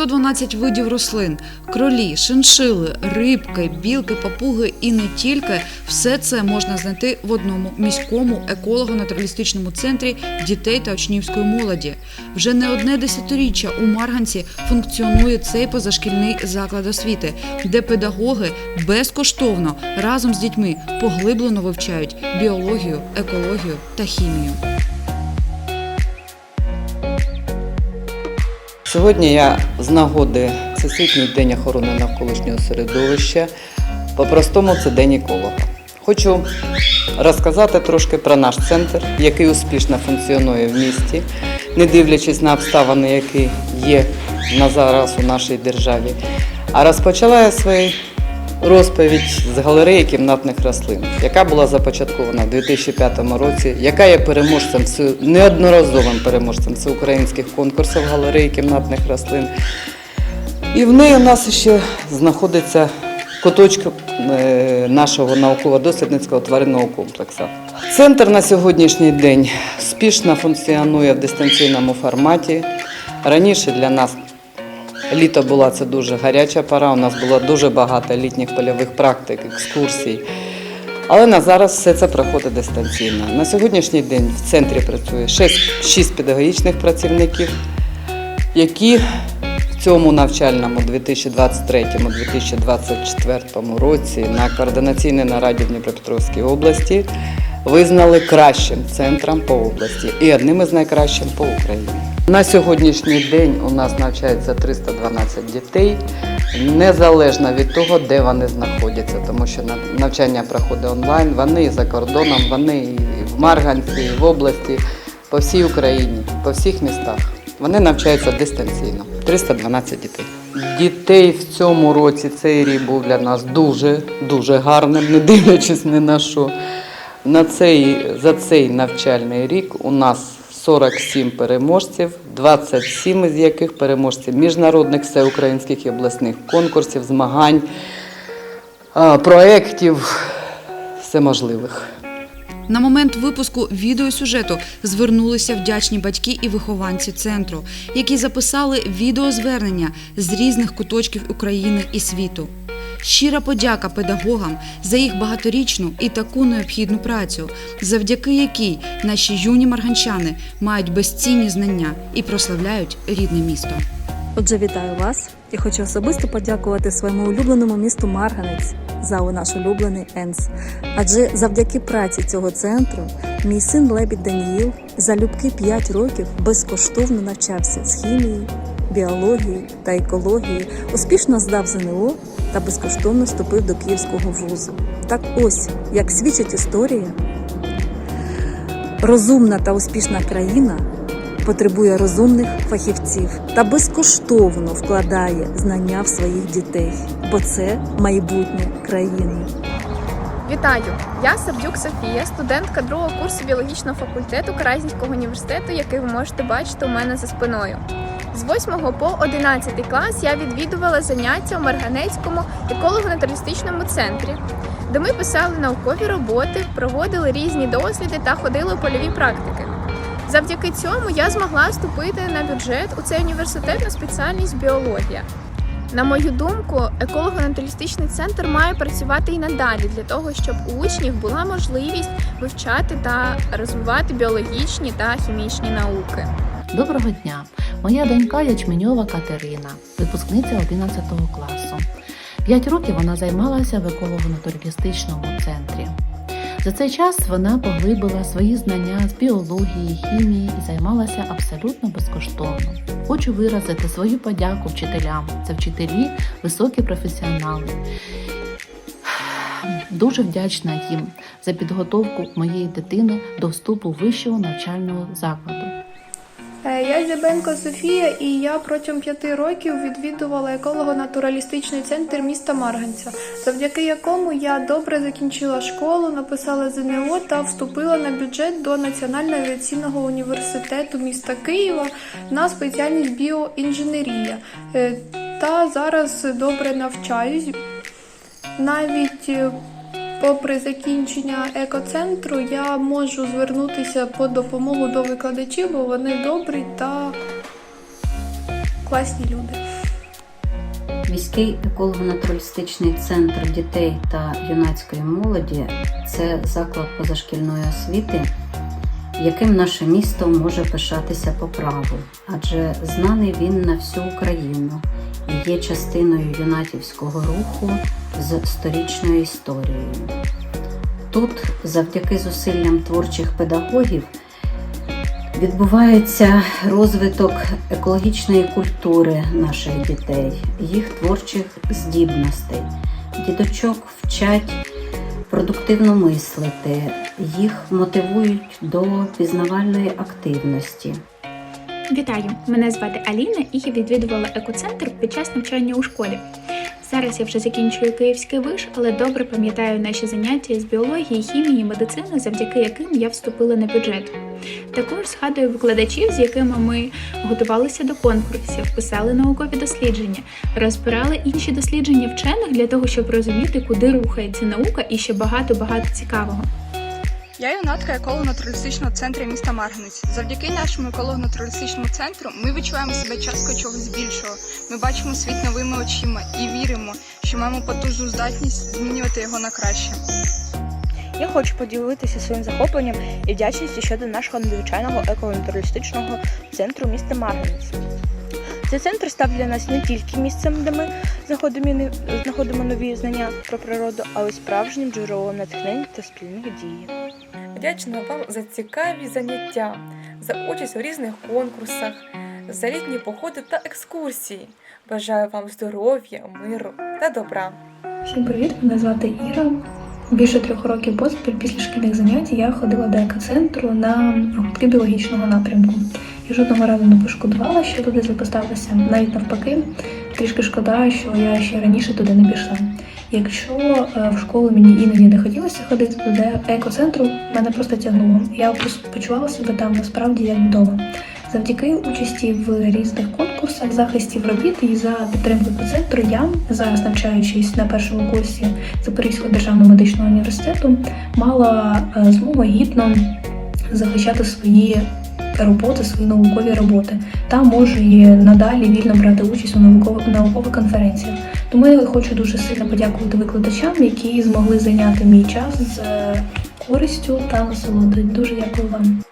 112 видів рослин, кролі, шиншили, рибки, білки, папуги і не тільки все це можна знайти в одному міському еколого-натуралістичному центрі дітей та учнівської молоді. Вже не одне десятиріччя у Марганці функціонує цей позашкільний заклад освіти, де педагоги безкоштовно разом з дітьми поглиблено вивчають біологію, екологію та хімію. Сьогодні я з нагоди Всесвітній день охорони навколишнього середовища. По-простому це день еколога. Хочу розказати трошки про наш центр, який успішно функціонує в місті, не дивлячись на обставини, які є на зараз у нашій державі. А розпочала я свою розповідь з галереї кімнатних рослин, яка була започаткована в 2005 році, яка є переможцем неодноразовим переможцем всеукраїнських конкурсів галереї кімнатних рослин. І в неї у нас ще знаходиться куточок е, нашого науково-дослідницького тваринного комплексу. Центр на сьогоднішній день успішно функціонує в дистанційному форматі. Раніше для нас літо була це дуже гаряча пора. У нас було дуже багато літніх польових практик, екскурсій. Але на зараз все це проходить дистанційно. На сьогоднішній день в центрі працює 6 педагогічних працівників, які в цьому навчальному 2023-2024 році на координаційній нараді в Дніпропетровській області визнали кращим центром по області і одним із найкращих по Україні. На сьогоднішній день у нас навчається 312 дітей, незалежно від того, де вони знаходяться, тому що нав- навчання проходить онлайн. Вони і за кордоном, вони і в Марганці, і в області, по всій Україні, по всіх містах. Вони навчаються дистанційно. 312 дітей. Дітей в цьому році цей рік був для нас дуже дуже гарним, не дивлячись ні на що. На цей, за цей навчальний рік у нас 47 переможців, 27 із яких переможців міжнародних всеукраїнських і обласних конкурсів, змагань, проєктів всеможливих. На момент випуску відеосюжету звернулися вдячні батьки і вихованці центру, які записали відеозвернення з різних куточків України і світу. Щира подяка педагогам за їх багаторічну і таку необхідну працю, завдяки якій наші юні марганчани мають безцінні знання і прославляють рідне місто. Отже, вітаю вас і хочу особисто подякувати своєму улюбленому місту Марганець за наш улюблений ЕНС. Адже завдяки праці цього центру мій син Лебідь Даніїл залюбки 5 років безкоштовно навчався з хімії, біології та екології, успішно здав ЗНО та безкоштовно вступив до Київського вузу. Так ось, як свідчить історія, розумна та успішна країна потребує розумних фахівців та безкоштовно вкладає знання в своїх дітей, бо це майбутнє країни. Вітаю! Я Савдюк Софія, студентка другого курсу біологічного факультету Каразінського університету, який ви можете бачити у мене за спиною. З 8 по 11 клас я відвідувала заняття у Марганецькому еколого-натуралістичному центрі, де ми писали наукові роботи, проводили різні досліди та ходили у польові практики. Завдяки цьому я змогла вступити на бюджет у цей університет на спеціальність біологія. На мою думку, еколого-натуралістичний центр має працювати і надалі для того, щоб у учнів була можливість вивчати та розвивати біологічні та хімічні науки. Доброго дня! Моя донька Ячменьова Катерина, випускниця 11 класу. П'ять років вона займалася в еколого-натуралістичному центрі. За цей час вона поглибила свої знання з біології, хімії і займалася абсолютно безкоштовно. Хочу виразити свою подяку вчителям. Це вчителі, високі професіонали. Дуже вдячна їм за підготовку моєї дитини до вступу вищого навчального закладу. Я Зябенко Софія, і я протягом п'яти років відвідувала еколого-натуралістичний центр міста Марганця, завдяки якому я добре закінчила школу, написала ЗНО та вступила на бюджет до Національного авіаційного університету міста Києва на спеціальність біоінженерія. Е, Та зараз добре навчаюсь. Навіть е, попри закінчення екоцентру, я можу звернутися по допомогу до викладачів, бо вони добрі та класні люди. Міський еколого-натуралістичний центр дітей та юнацької молоді це заклад позашкільної освіти, яким наше місто може пишатися по праву, адже знаний він на всю Україну і є частиною юнатівського руху з сторічною історією. Тут, завдяки зусиллям творчих педагогів, відбувається розвиток екологічної культури наших дітей, їх творчих здібностей. Діточок вчать продуктивно мислити, їх мотивують до пізнавальної активності. Вітаю! Мене звати Аліна і я відвідувала екоцентр під час навчання у школі. Зараз я вже закінчую київський виш, але добре пам'ятаю наші заняття з біології, хімії, медицини, завдяки яким я вступила на бюджет. Також згадую викладачів, з якими ми готувалися до конкурсів, писали наукові дослідження, розбирали інші дослідження вчених для того, щоб розуміти, куди рухається наука і ще багато багато цікавого. Я юнатка еколого-натуралістичного центру міста Марганець. Завдяки нашому еколого-натуралістичному центру ми відчуваємо себе часткою чогось більшого. Ми бачимо світ новими очима і віримо, що маємо потужну здатність змінювати його на краще. Я хочу поділитися своїм захопленням і вдячністю щодо нашого надзвичайного еконатуралістичного центру міста Марганець. Цей центр став для нас не тільки місцем, де ми знаходимо нові знання про природу, але й справжнім джерелом натхнень та спільних дій. Вдячна вам за цікаві заняття, за участь у різних конкурсах, за літні походи та екскурсії. Бажаю вам здоров'я, миру та добра. Всім привіт! Мене звати Іра. Більше трьох років поспіль після шкільних занять я ходила до екоцентру на гуртки біологічного напрямку. І жодного разу не пошкодувала, що туди записалася. Навіть навпаки, трішки шкода, що я ще раніше туди не пішла. Якщо е, в школу мені іноді не хотілося ходити туди, екоцентру мене просто тягнуло. Я почувала себе там насправді як вдома. Завдяки участі в різних конкурсах, захистів робіт і за підтримку екоцентру я зараз навчаючись на першому курсі Запорізького державного медичного університету, мала е, змогу гідно захищати свої роботи, свої наукові роботи та може і надалі вільно брати участь у наукових наукових конференціях. Тому я хочу дуже сильно подякувати викладачам, які змогли зайняти мій час з е, користю та насолодою. Дуже дякую вам.